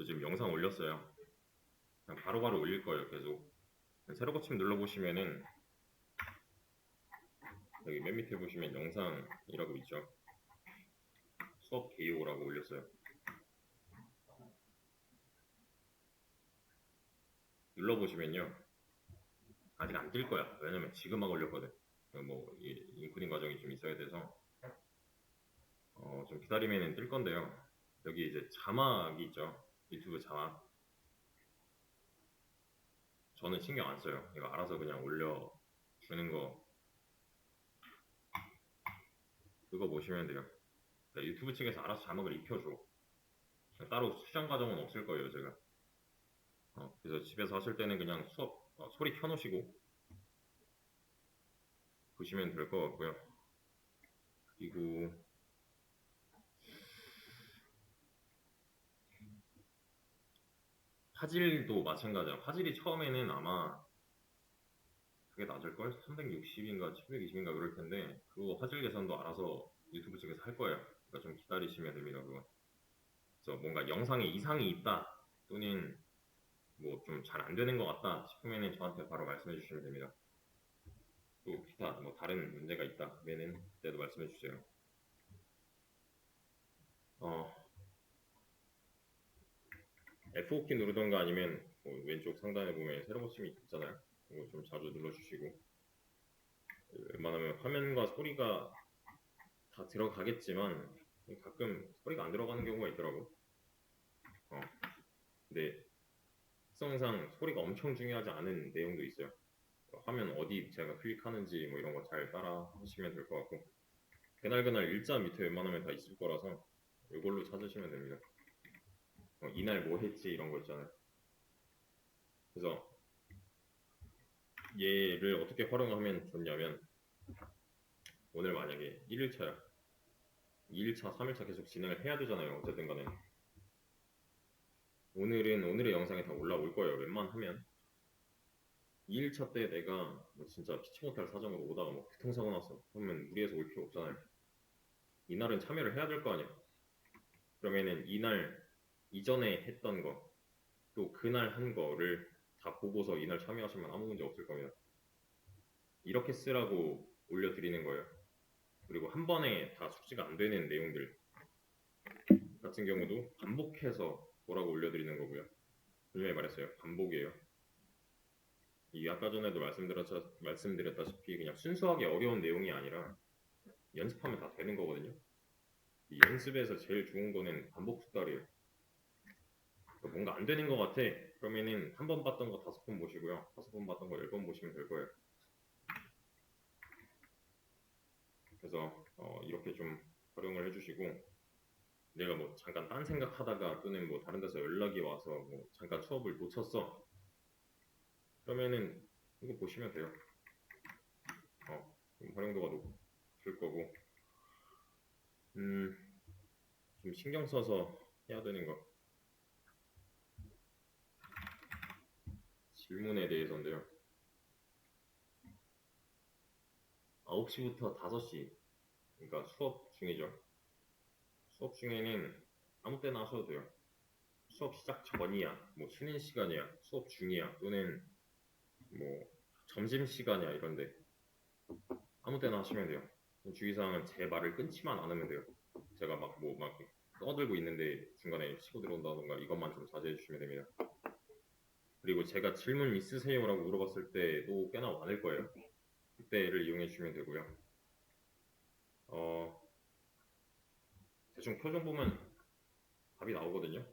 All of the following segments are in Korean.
저 지금 영상 올렸어요. 그냥 바로 바로 올릴 거예요, 계속. 새로 고침 눌러보시면은 여기 맨 밑에 보시면 영상이라고 있죠. 수업 개요라고 올렸어요. 눌러보시면요. 아직 안 뜰 거야. 왜냐면 지금 막 올렸거든. 뭐, 이 인코딩 과정이 좀 있어야 돼서. 어, 좀 기다리면 뜰 건데요. 여기 이제 자막이 있죠. 유튜브 자막. 저는 신경 안 써요. 이거 알아서 그냥 올려 주는 거. 그거 보시면 돼요. 유튜브 측에서 알아서 자막을 입혀줘. 따로 수정 과정은 없을 거예요, 제가. 어, 그래서 집에서 하실 때는 그냥 수업 어, 소리 켜놓으시고 보시면 될 것 같고요. 그리고 화질도 마찬가지야. 화질이 처음에는 아마 그게 낮을걸? 360인가 720인가 그럴 텐데 그거 화질 개선도 알아서 유튜브 측에서 할 거예요. 그러니까 좀 기다리시면 됩니다. 그거. 그래서 뭔가 영상에 이상이 있다 또는 뭐 좀 잘 안 되는 것 같다 싶으면 저한테 바로 말씀해 주시면 됩니다. 또 기타 뭐 다른 문제가 있다 그러면은 그때도 말씀해 주세요. 어, F5키 누르던가 아니면 뭐 왼쪽 상단에 보면 새로 고침이 있잖아요. 이거 좀 자주 눌러주시고 웬만하면 화면과 소리가 다 들어가겠지만 가끔 소리가 안 들어가는 경우가 있더라고. 어, 근데 특성상 소리가 엄청 중요하지 않은 내용도 있어요. 화면 어디 제가 클릭하는지 뭐 이런 거 잘 따라 하시면 될 것 같고 그날그날 일자 밑에 웬만하면 다 있을 거라서 이걸로 찾으시면 됩니다. 어, 이날 뭐 했지 이런 거 있잖아요. 그래서 얘를 어떻게 활용하면 좋냐면 오늘 만약에 1일차야 2일차, 3일차 계속 진행을 해야 되잖아요. 어쨌든 간에 오늘은 오늘의 영상에 다 올라올 거예요. 웬만하면 2일차 때 내가 뭐 진짜 피치 못할 사정으로 오다가 뭐 교통사고 났어. 그러면 무리해서 올 필요 없잖아요. 이날은 참여를 해야 될 거 아니야. 그러면은 이날 이전에 했던 거, 또 그날 한 거를 다 보고서 이날 참여하시면 아무 문제 없을 겁니다. 이렇게 쓰라고 올려드리는 거예요. 그리고 한 번에 다 숙지가 안 되는 내용들 같은 경우도 반복해서 뭐라고 올려드리는 거고요. 분명히 말했어요. 반복이에요. 이 아까 전에도 말씀드렸, 말씀드렸다시피 그냥 순수하게 어려운 내용이 아니라 연습하면 다 되는 거거든요. 이 연습에서 제일 좋은 거는 반복 숙달이에요. 그러니까 뭔가 안 되는 것 같아. 그러면은 한 번 봤던 거 다섯 번 보시고요. 다섯 번 봤던 거 열 번 보시면 될 거예요. 그래서 어, 이렇게 좀 활용을 해주시고 내가 뭐 잠깐 딴 생각하다가 또는 뭐 다른 데서 연락이 와서 뭐 잠깐 수업을 놓쳤어. 그러면은 이거 보시면 돼요. 어, 좀 활용도가 높을 거고, 음, 좀 신경 써서 해야 되는 거. 질문에 대해서인데요. 9시부터 5시, 그러니까 수업 중이죠. 수업 중에는 아무 때나 하셔도 돼요. 수업 시작 전이야, 뭐 쉬는 시간이야, 수업 중이야, 또는 뭐 점심 시간이야 이런데 아무 때나 하시면 돼요. 주의사항은 제 말을 끊지만 않으면 돼요. 제가 막 뭐막 떠들고 있는데 중간에 치고 들어온다던가 이것만 좀 자제해 주시면 됩니다. 그리고 제가 질문 있으세요라고 물어봤을 때도 꽤나 많을 거예요. 그때를 이용해 주시면 되고요. 어, 대충 표정 보면 답이 나오거든요.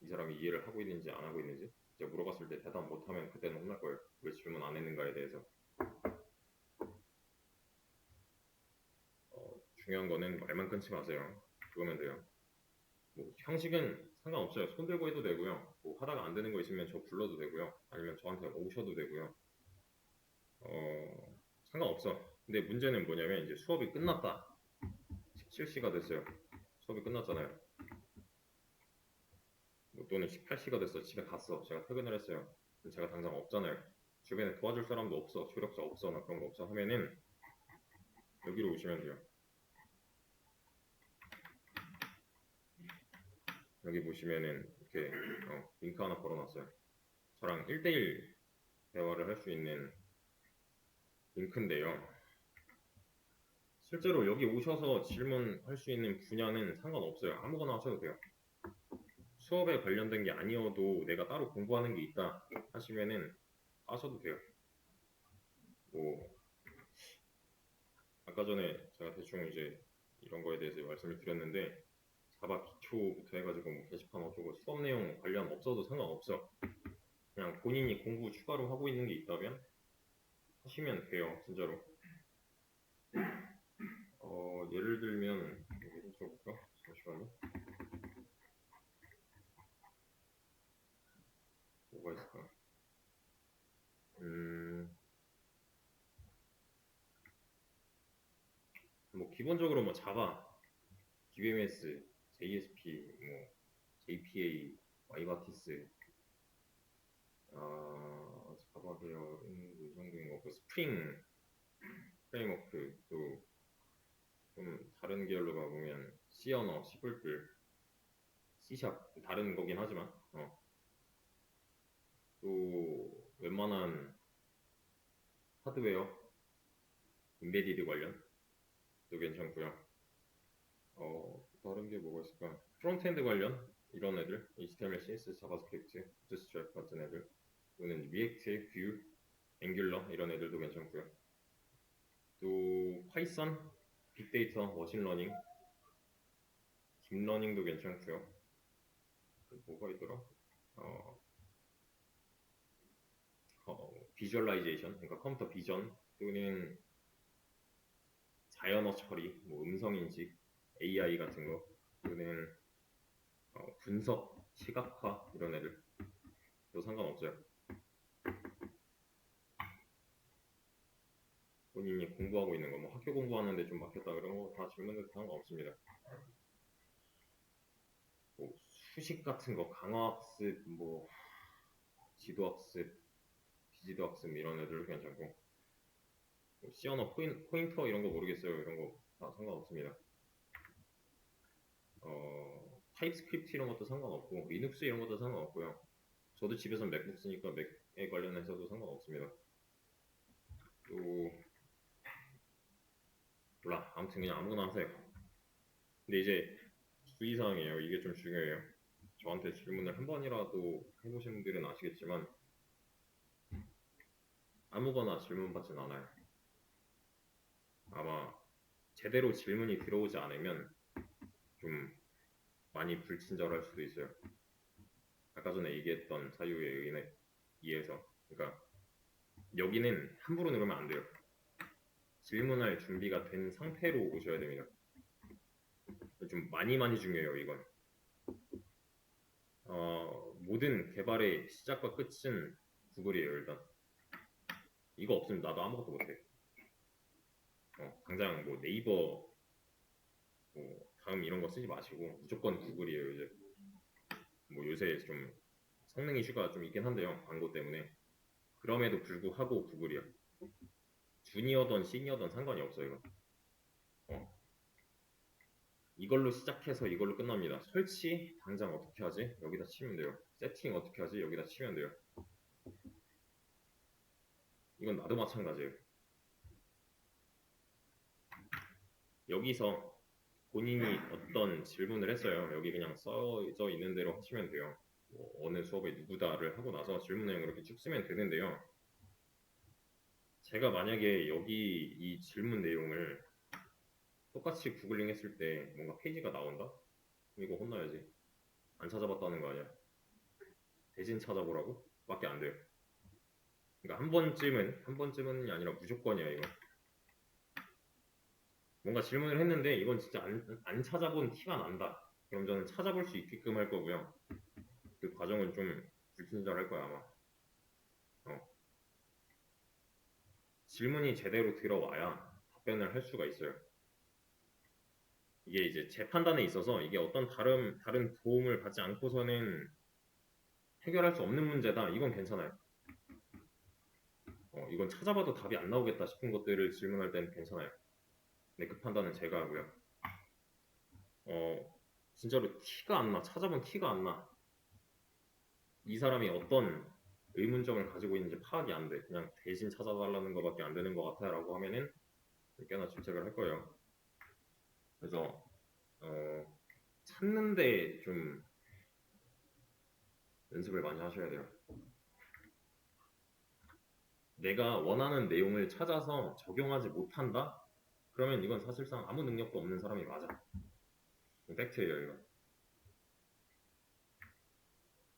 이 사람이 이해를 하고 있는지 안 하고 있는지. 제가 물어봤을 때 대답 못하면 그때는 혼날 거예요. 왜 질문 안 했는가에 대해서. 어, 중요한 거는 말만 끊지 마세요. 그거면 돼요. 뭐 형식은 상관없어요. 손 들고 해도 되고요. 뭐 하다가 안 되는 거 있으면 저 불러도 되고요. 아니면 저한테 오셔도 되고요. 어, 상관없어. 근데 문제는 뭐냐면 이제 수업이 끝났다. 17시가 됐어요. 수업이 끝났잖아요. 뭐 또는 18시가 됐어. 집에 갔어. 제가 퇴근을 했어요. 제가 당장 없잖아요. 주변에 도와줄 사람도 없어. 조력자 없어. 나 그런 거 없어. 하면은 여기로 오시면 돼요. 여기 보시면은 이렇게 어, 링크 하나 걸어놨어요. 저랑 1대1 대화를 할 수 있는 링크인데요. 실제로 여기 오셔서 질문할 수 있는 분야는 상관없어요. 아무거나 하셔도 돼요. 수업에 관련된 게 아니어도 내가 따로 공부하는 게 있다 하시면은 하셔도 돼요. 뭐 아까 전에 제가 대충 이제 이런 거에 대해서 말씀을 드렸는데 자바 기초부터 해가지고 뭐 게시판 어쩌고 수업 내용 관련 없어도 상관없어. 그냥 본인이 공부 추가로 하고 있는 게 있다면 하시면 돼요, 진짜로. 어, 예를 들면 여기 해볼까? 잠시만요. 뭐가 있을까? 음, 뭐 기본적으로 뭐 자바, QMS, JSP, 뭐 JPA, 와이바티스, 아 자바 계열은 이 정도인 것 같고 스프링 프레임워크 또 좀 다른 계열로 가보면 C 언어, C++, C샵 다른 거긴 하지만 어. 또 웬만한 하드웨어 인베디드 관련 도 괜찮고요. 어 다른 게 있을까? 프론트엔드 관련 이런 애들 HTML, CSS, 자바스크립트, 부트스트랩 같은 애들 또는 리액트, 뷰, 앵귤러 이런 애들도 괜찮고요. 또 파이썬, 빅데이터, 머신러닝, 딥러닝도 괜찮고요. 그 뭐가 있더라? 어, 어, 비주얼라이제이션, 그러니까 컴퓨터 비전 또는 자연어 처리, 뭐 음성 인식, AI 같은 거 또는 어, 분석, 시각화 이런 애들도 상관없어요. 본인이 공부하고 있는 거, 뭐 학교 공부하는데 좀 막혔다 그런 거 다 질문해도 상관없습니다. 뭐 수식 같은 거, 강화학습, 뭐 지도학습, 비지도학습 이런 애들 괜찮고 뭐 C언어 포인, 포인터 이런 거 모르겠어요. 이런 거 다 상관없습니다. 어, 타입스크립트 이런 것도 상관없고 리눅스 이런 것도 상관없고요. 저도 집에서 맥북 쓰니까 맥에 관련해서도 상관없습니다. 또 몰라 아무튼 그냥 아무거나 하세요. 근데 이제 주의사항이에요. 이게 좀 중요해요. 저한테 질문을 한 번이라도 해보신 분들은 아시겠지만 아무거나 질문 받진 않아요. 아마 제대로 질문이 들어오지 않으면 좀 많이 불친절할 수도 있어요. 아까 전에 얘기했던 사유에 의해 의해서 그러니까 여기는 함부로 누르면 안 돼요. 질문할 준비가 된 상태로 오셔야 됩니다. 좀 많이 많이 중요해요 이건. 어, 모든 개발의 시작과 끝은 구글이에요 일단. 이거 없으면 나도 아무것도 못해. 어, 당장 뭐 네이버 뭐 다음 이런 거 쓰지 마시고 무조건 구글이에요 이제. 뭐 요새 좀 성능 이슈가 좀 있긴 한데요 광고 때문에. 그럼에도 불구하고 구글이야. 주니어든 시니어든 상관이 없어요. 어. 이걸로 시작해서 이걸로 끝납니다. 설치 당장 어떻게 하지? 여기다 치면 돼요. 세팅 어떻게 하지? 여기다 치면 돼요. 이건 나도 마찬가지예요. 여기서 본인이 어떤 질문을 했어요. 여기 그냥 써져 있는 대로 하시면 돼요. 뭐 어느 수업에 누구다를 하고 나서 질문 내용 이렇게 쭉 쓰면 되는데요. 제가 만약에 여기 이 질문 내용을 똑같이 구글링 했을 때 뭔가 페이지가 나온다? 이거 혼나야지. 안 찾아봤다는 거 아니야. 대신 찾아보라고? 밖에 안 돼요. 그러니까 한 번쯤은, 한 번쯤은이 아니라 무조건이야, 이거. 뭔가 질문을 했는데 이건 진짜 안, 안 찾아본 티가 난다. 그럼 저는 찾아볼 수 있게끔 할 거고요. 그 과정은 좀 불친절할 거야, 아마. 어. 질문이 제대로 들어와야 답변을 할 수가 있어요. 이게 이제 제 판단에 있어서 이게 어떤 다른 다른 도움을 받지 않고서는 해결할 수 없는 문제다. 이건 괜찮아요. 어, 이건 찾아봐도 답이 안 나오겠다 싶은 것들을 질문할 때는 괜찮아요. 근데 그 판단은 제가 하고요. 어, 진짜로 티가 안 나. 찾아본 티가 안 나. 이 사람이 어떤 의문점을 가지고 있는지 파악이 안 돼. 그냥 대신 찾아달라는 것밖에 안 되는 것 같아라고 하면은 꽤나 질책을 할 거예요. 그래서 어, 찾는데 좀 연습을 많이 하셔야 돼요. 내가 원하는 내용을 찾아서 적용하지 못한다? 그러면 이건 사실상 아무 능력도 없는 사람이 맞아. 팩트예요, 이거.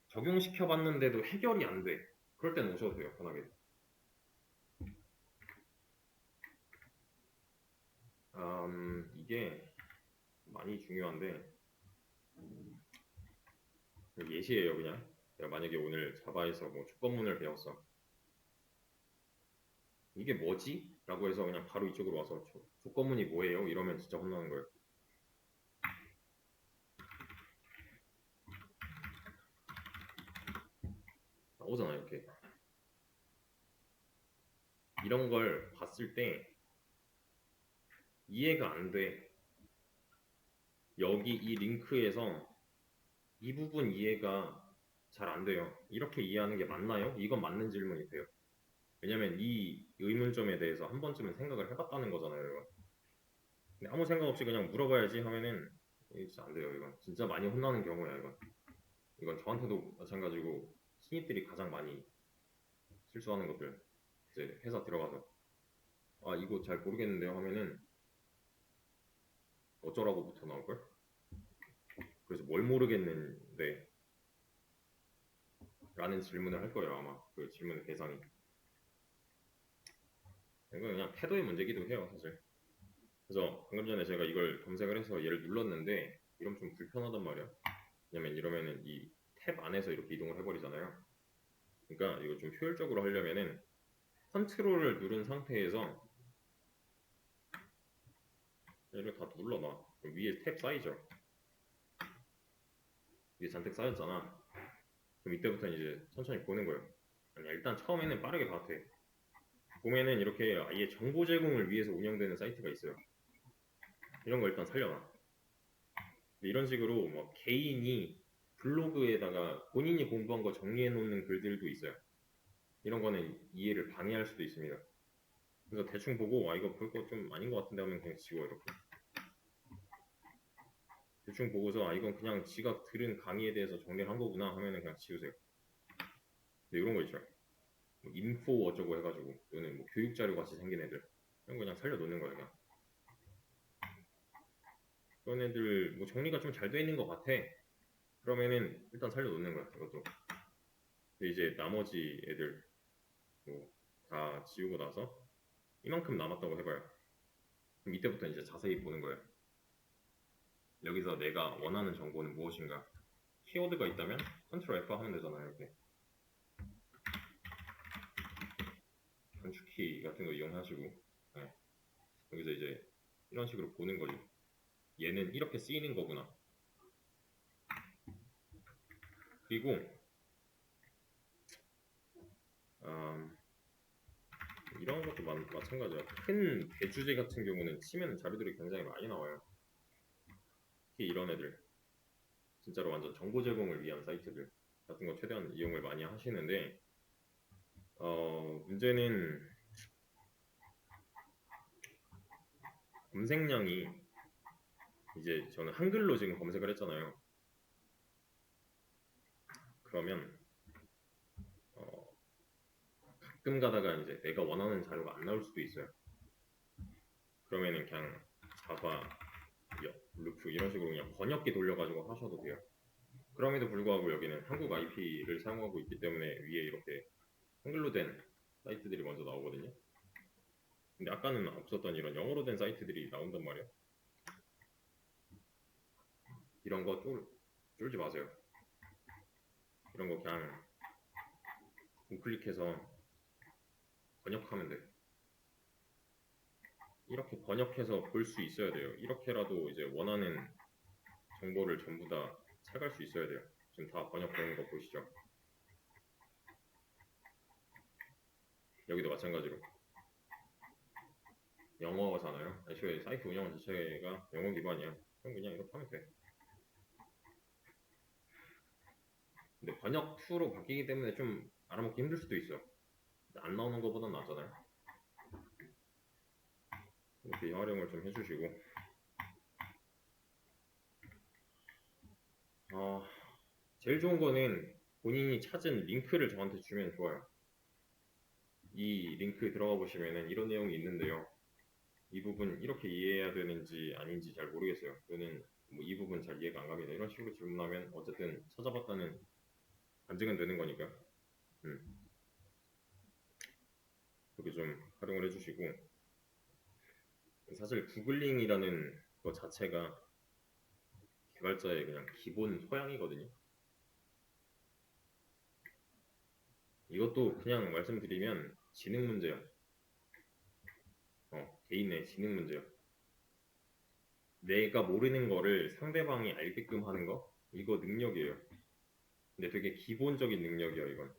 적용시켜 봤는데도 해결이 안 돼. 그럴 땐 오셔도 돼요, 편하게. 음, 이게 많이 중요한데 예시예요, 그냥. 내가 만약에 오늘 자바에서 뭐 조건문을 배웠어. 이게 뭐지? 라고 해서 그냥 바로 이쪽으로 와서 조, 조건문이 뭐예요? 이러면 진짜 혼나는 거예요. 나오잖아 이렇게 이런 걸 봤을 때 이해가 안 돼. 여기 이 링크에서 이 부분 이해가 잘 안 돼요. 이렇게 이해하는 게 맞나요? 이건 맞는 질문이 돼요. 왜냐면 이 의문점에 대해서 한 번쯤은 생각을 해봤다는 거잖아요. 근데 아무 생각 없이 그냥 물어봐야지 하면은 진짜 안 돼요. 이건 진짜 많이 혼나는 경우야. 이건 이건 저한테도 마찬가지고 신입들이 가장 많이 실수하는 것들 이제 회사 들어가서 아 이거 잘 모르겠는데요 하면은 어쩌라고부터 나올 걸? 그래서 뭘 모르겠는데 라는 질문을 할 거예요 아마 그 질문의 대상이 이건 그냥 태도의 문제기도 해요 사실 그래서 방금 전에 제가 이걸 검색을 해서 얘를 눌렀는데 이러면 좀 불편하단 말이야 왜냐면 이러면은 이 탭 안에서 이렇게 이동을 해버리잖아요 그러니까 이거 좀 효율적으로 하려면은 컨트롤을 누른 상태에서 얘를 다 눌러놔. 위에 탭 쌓이죠. 위에 잔뜩 쌓였잖아. 그럼 이때부터 이제 천천히 보는 거예요. 아니, 일단 처음에는 빠르게 봐도 돼. 보면은 이렇게 아예 정보 제공을 위해서 운영되는 사이트가 있어요. 이런 거 일단 살려놔. 이런 식으로 뭐 개인이 블로그에다가 본인이 공부한 거 정리해 놓는 글들도 있어요. 이런 거는 이해를 방해할 수도 있습니다. 그래서 대충 보고 아 이거 볼 거 좀 아닌 것 같은데 하면 그냥 지워 이렇게. 대충 보고서 아 이건 그냥 지가 들은 강의에 대해서 정리를 한 거구나 하면은 그냥 지우세요. 근데 이런 거 있죠. 뭐 인포 어쩌고 해가지고 또는 뭐 교육 자료 같이 생긴 애들 이런 거 그냥 살려 놓는 거예요 그냥. 그런 애들 뭐 정리가 좀 잘 돼 있는 것 같아. 그러면은 일단 살려 놓는 거야 이것도. 근데 이제 나머지 애들 뭐 다 지우고 나서 이만큼 남았다고 해봐요. 그럼 이때부터 이제 자세히 보는 거예요. 여기서 내가 원하는 정보는 무엇인가? 키워드가 있다면 컨트롤 F 하면 되잖아요. 이렇게 단축키 같은 거 이용하시고 네. 여기서 이제 이런 식으로 보는 거죠. 얘는 이렇게 쓰이는 거구나. 그리고 음, 이런 것도 마, 마찬가지야. 큰 대주제 같은 경우는 치면 자료들이 굉장히 많이 나와요. 특히 이런 애들 진짜로 완전 정보 제공을 위한 사이트들 같은 거 최대한 이용을 많이 하시는데 어, 문제는 검색량이 이제 저는 한글로 지금 검색을 했잖아요. 그러면 어, 가끔 가다가 이제 내가 원하는 자료가 안 나올 수도 있어요. 그러면은 그냥 자바, 루프 이런 식으로 그냥 번역기 돌려가지고 하셔도 돼요. 그럼에도 불구하고 여기는 한국 IP를 사용하고 있기 때문에 위에 이렇게 한글로 된 사이트들이 먼저 나오거든요. 근데 아까는 없었던 이런 영어로 된 사이트들이 나온단 말이에요. 이런 거 쫄, 쫄지 마세요. 이런 거 그냥 우클릭해서 번역하면 돼. 이렇게 번역해서 볼 수 있어야 돼요. 이렇게라도 이제 원하는 정보를 전부 다 찾을 수 있어야 돼요. 지금 다 번역되는 거 보시죠. 여기도 마찬가지로 영어잖아요. 애초에 사이트 운영 자체가 영어 기반이야. 그럼 그냥 이렇게 하면 돼. 근데 번역 2로 바뀌기 때문에 좀 알아먹기 힘들 수도 있어. 안 나오는 것보단 낫잖아요. 이렇게 활용을 좀 해주시고. 아, 제일 좋은 거는 본인이 찾은 링크를 저한테 주면 좋아요. 이 링크 들어가 보시면은 이런 내용이 있는데요. 이 부분 이렇게 이해해야 되는지 아닌지 잘 모르겠어요. 또는 뭐 이 부분 잘 이해가 안 갑니다. 이런 식으로 질문하면 어쨌든 찾아봤다는 반증은 되는 거니까. 음. 그렇게 좀 활용을 해주시고 사실 구글링이라는 것 자체가 개발자의 그냥 기본 소양이거든요. 이것도 그냥 말씀드리면 지능 문제야. 어, 개인의 지능 문제야. 내가 모르는 거를 상대방이 알게끔 하는 거 이거 능력이에요. 근데 되게 기본적인 능력이야 이건.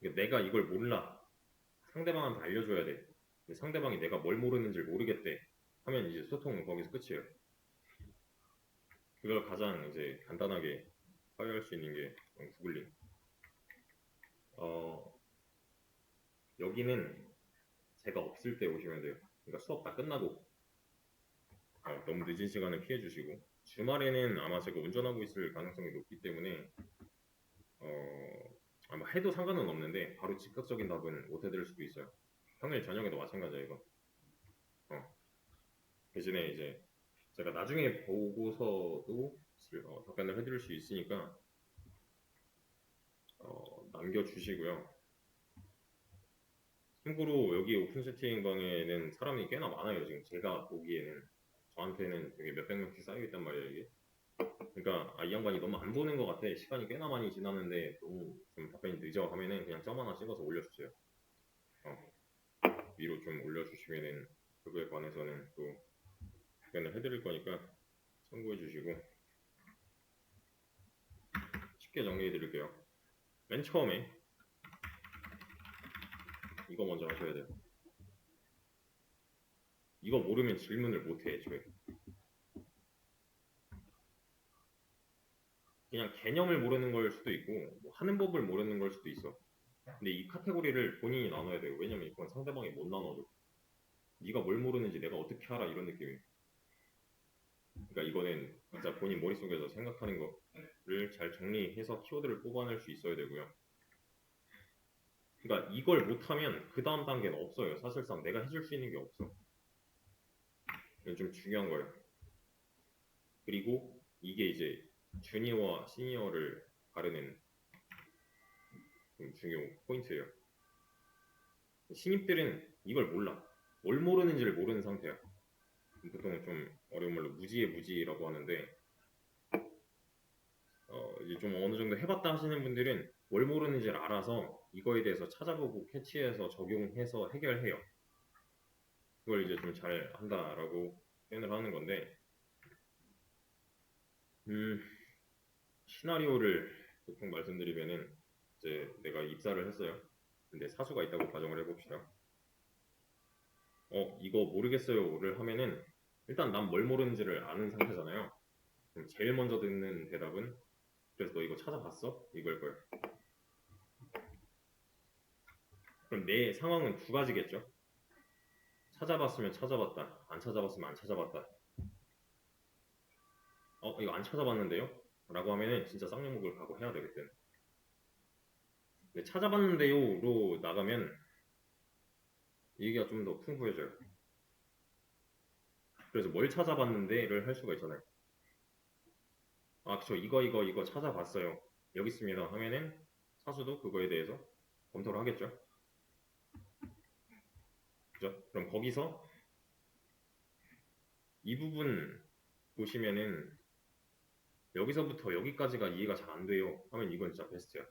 그러니까 내가 이걸 몰라. 상대방한테 알려줘야 돼. 근데 상대방이 내가 뭘 모르는지 모르겠대. 하면 이제 소통은 거기서 끝이에요. 그걸 가장 이제 간단하게 화해할 수 있는 게 구글링. 어, 여기는 제가 없을 때 오시면 돼요. 그러니까 수업 다 끝나고 어, 너무 늦은 시간을 피해 주시고 주말에는 아마 제가 운전하고 있을 가능성이 높기 때문에 어, 아마 해도 상관은 없는데 바로 즉각적인 답은 못 해드릴 수도 있어요. 평일 저녁에도 마찬가지야 이거. 어. 대신에 이제 제가 나중에 보고서도 어, 답변을 해드릴 수 있으니까 어, 남겨주시고요. 참고로 여기 오픈 채팅방에는 사람이 꽤나 많아요. 지금 제가 보기에는 저한테는 되게 몇백 명씩 쌓여 있단 말이에요. 이게. 그러니까 아, 이 양반이 너무 안 보는 것 같아. 시간이 꽤나 많이 지났는데 너무 좀 답변이 늦어 하면은 그냥 점 하나 찍어서 올려주세요. 어. 위로 좀 올려주시면은 그거에 관해서는 또 답변을 해드릴 거니까 참고해 주시고 쉽게 정리해 드릴게요. 맨 처음에 이거 먼저 하셔야 돼요. 이거 모르면 질문을 못해 애초에. 그냥 개념을 모르는 걸 수도 있고 뭐 하는 법을 모르는 걸 수도 있어. 근데 이 카테고리를 본인이 나눠야 돼요. 왜냐면 이건 상대방이 못 나눠줘. 네가 뭘 모르는지 내가 어떻게 알아 이런 느낌이. 그러니까 이거는 진짜 본인 머릿속에서 생각하는 거를 잘 정리해서 키워드를 뽑아낼 수 있어야 되고요. 그러니까 이걸 못하면 그 다음 단계는 없어요. 사실상 내가 해줄 수 있는 게 없어. 이건 좀 중요한 거예요. 그리고 이게 이제 주니어와 시니어를 가르는 좀 중요 포인트예요. 신입들은 이걸 몰라. 뭘 모르는지를 모르는 상태야. 보통 좀 어려운 말로 무지의 무지라고 하는데 어, 이제 좀 어느 정도 해봤다 하시는 분들은 뭘 모르는지를 알아서 이거에 대해서 찾아보고 캐치해서 적용해서 해결해요. 그걸 이제 좀 잘 한다라고 표현을 하는 건데, 음, 시나리오를 보통 말씀드리면은 이제 내가 입사를 했어요. 근데 사수가 있다고 가정을 해봅시다. 어, 이거 모르겠어요를 하면은 일단 난 뭘 모르는지를 아는 상태잖아요. 제일 먼저 듣는 대답은 그래서 너 이거 찾아봤어? 이걸 거예요. 그럼 내 상황은 두 가지겠죠? 찾아봤으면 찾아봤다. 안 찾아봤으면 안 찾아봤다. 어, 이거 안 찾아봤는데요? 라고 하면은 진짜 쌍욕먹을 각오해야 되겠든. 근데 찾아봤는데요로 나가면 얘기가 좀 더 풍부해져요. 그래서 뭘 찾아봤는데를 할 수가 있잖아요. 아, 그쵸. 이거, 이거, 이거 찾아봤어요. 여기 있습니다. 하면은 사수도 그거에 대해서 검토를 하겠죠. 그죠? 그럼 거기서 이 부분 보시면은 여기서부터 여기까지가 이해가 잘 안 돼요. 하면 이건 진짜 베스트야.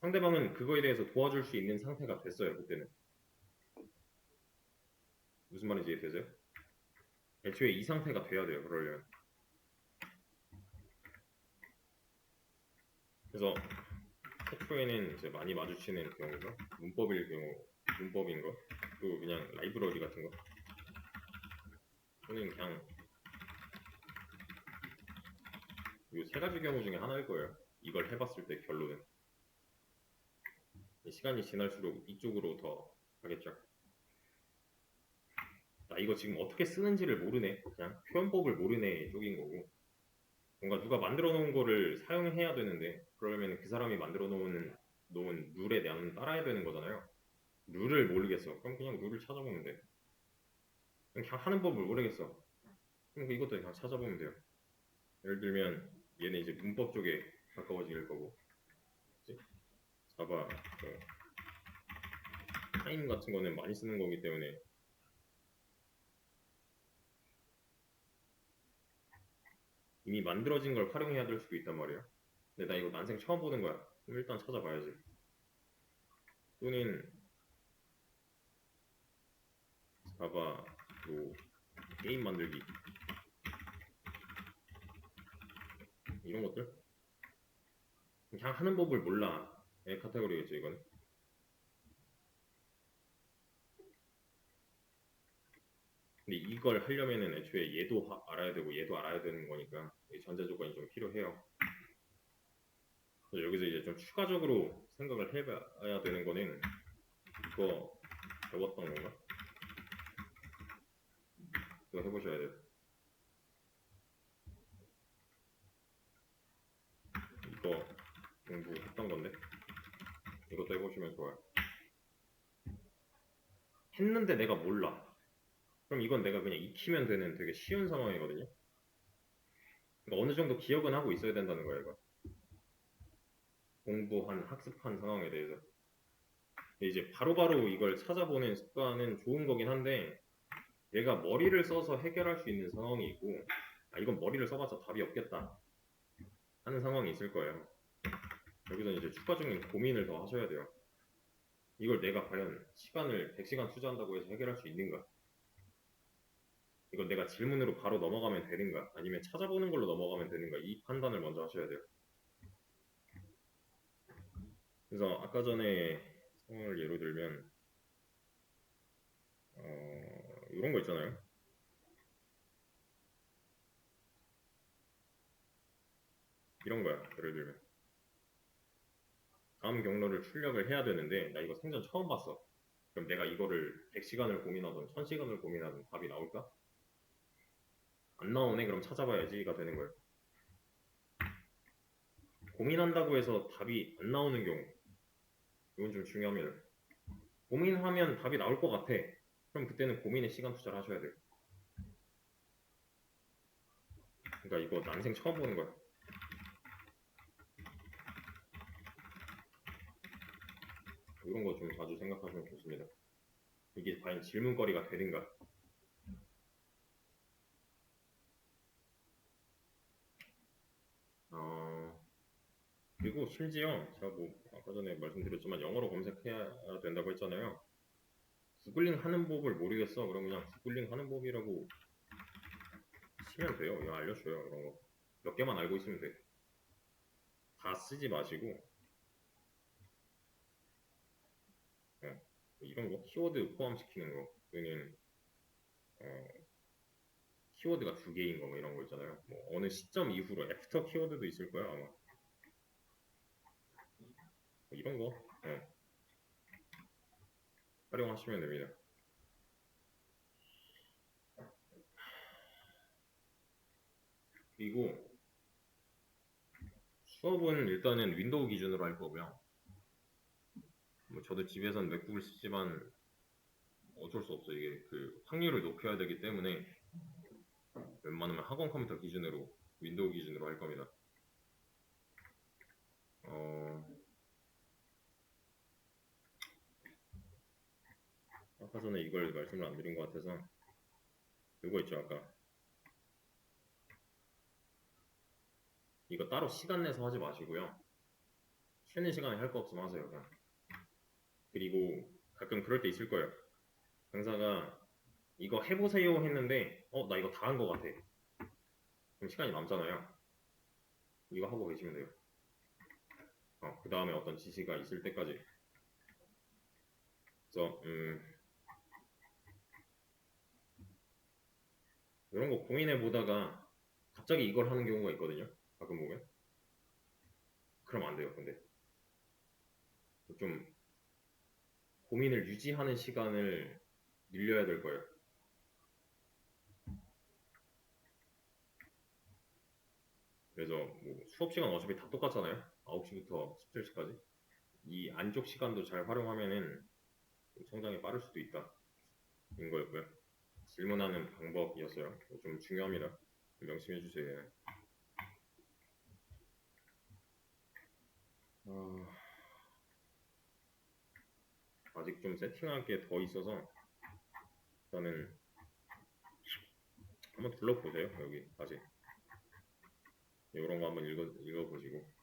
상대방은 그거에 대해서 도와줄 수 있는 상태가 됐어요. 그때는. 무슨 말인지 이해되세요? 애초에 이 상태가 돼야 돼요. 그러려면. 그래서 최초에는 이제 많이 마주치는 경우가 문법일 경우, 문법인 거, 또 그냥 라이브러리 같은 거, 또는 그냥 이 세 가지 경우 중에 하나일 거예요. 이걸 해봤을 때 결론은 시간이 지날수록 이쪽으로 더 가겠죠. 나 이거 지금 어떻게 쓰는지를 모르네. 그냥 표현법을 모르네 쪽인 거고. 뭔가 누가 만들어 놓은 거를 사용해야 되는데 그러면 그 사람이 만들어 놓은 놓은 룰에 나는 따라야 되는 거잖아요. 룰을 모르겠어. 그럼 그냥 룰을 찾아보면 돼. 그냥 하는 법을 모르겠어. 그럼 이것도 그냥 찾아보면 돼요. 예를 들면 얘는 이제 문법 쪽에 가까워질 거고? 자바 그 타임 같은 거는 많이 쓰는 거기 때문에 이미 만들어진 걸 활용해야 될 수도 있단 말이에요. 근데 나 이거 난생 처음 보는 거야. 그럼 일단 찾아봐야지. 또는 자바 뭐 게임 만들기 이런 것들 그냥 하는 법을 몰라 의 카테고리겠죠 이거는 근데 이걸 하려면은 애초에 얘도 하- 알아야 되고 얘도 알아야 되는 거니까 이 전제 조건이 좀 필요해요 여기서 이제 좀 추가적으로 생각을 해봐야 되는 거는 이거 배웠던 건가? 이거 해보셔야 돼요 이거 공부했던 건데 이것도 해보시면 좋아요. 했는데 내가 몰라. 그럼 이건 내가 그냥 익히면 되는 되게 쉬운 상황이거든요. 그러니까 어느 정도 기억은 하고 있어야 된다는 거예요, 이거. 공부한, 학습한 상황에 대해서. 이제 바로 바로 이걸 찾아보는 습관은 좋은 거긴 한데, 얘가 머리를 써서 해결할 수 있는 상황이 있고, 아, 이건 머리를 써봤자 답이 없겠다. 하는 상황이 있을 거예요. 여기서 이제 추가적인 고민을 더 하셔야 돼요. 이걸 내가 과연 시간을 100시간 투자한다고 해서 해결할 수 있는가? 이걸 내가 질문으로 바로 넘어가면 되는가? 아니면 찾아보는 걸로 넘어가면 되는가? 이 판단을 먼저 하셔야 돼요. 그래서 아까 전에 상황을 예로 들면 어, 이런 거 있잖아요. 이런 거야. 예를 들면 다음 경로를 출력을 해야 되는데 나 이거 생전 처음 봤어. 그럼 내가 이거를 100시간을 고민하든 1000시간을 고민하든 답이 나올까? 안 나오네 그럼 찾아봐야지가 되는 거예요. 고민한다고 해서 답이 안 나오는 경우 이건 좀 중요합니다. 고민하면 답이 나올 것 같아. 그럼 그때는 고민에 시간 투자를 하셔야 돼요. 그러니까 이거 난생 처음 보는 거야. 이런 거 좀 자주 생각하시면 좋습니다. 이게 과연 질문거리가 되는가? 어, 그리고 심지어 제가 뭐 아까 전에 말씀드렸지만 영어로 검색해야 된다고 했잖아요. 구글링 하는 법을 모르겠어. 그럼 그냥 구글링 하는 법이라고 치면 돼요. 그냥 알려줘요. 그런 거. 몇 개만 알고 있으면 돼. 다 쓰지 마시고 이런 거 키워드 포함시키는 거 또는 어, 키워드가 두 개인 거 뭐 이런 거 있잖아요. 뭐 어느 시점 이후로 애프터 키워드도 있을 거야 아마. 뭐 이런 거 예. 활용하시면 됩니다. 그리고 수업은 일단은 윈도우 기준으로 할 거고요. 뭐 저도 집에선 맥북을 쓰지만 어쩔 수 없어 이게 그 확률을 높여야 되기 때문에 웬만하면 학원 컴퓨터 기준으로 윈도우 기준으로 할 겁니다. 어... 아까 전에 이걸 말씀을 안 드린 것 같아서 이거 있죠 아까 이거 따로 시간 내서 하지 마시고요 쉬는 시간에 할 거 없으면 하세요 그냥 그리고 가끔 그럴 때 있을 거예요. 강사가 이거 해보세요 했는데 어 나 이거 다한거 같아. 그럼 시간이 남잖아요. 이거 하고 계시면 돼요. 어, 그 다음에 어떤 지시가 있을 때까지. 그래서 음 이런 거 고민해 보다가 갑자기 이걸 하는 경우가 있거든요. 가끔 보면 돼요. 근데 좀 고민을 유지하는 시간을 늘려야 될 거예요. 그래서 뭐 수업 시간 어차피 다 똑같잖아요. 9시부터 17시까지. 이 안쪽 시간도 잘 활용하면은 좀 성장이 빠를 수도 있다. 인 거였고요. 질문하는 방법이었어요. 좀 중요합니다. 명심해 주세요. 아, 아직 좀 세팅할 게 더 있어서 일단은 한번 둘러보세요. 여기 아직 이런 거 한번 읽어 읽어보시고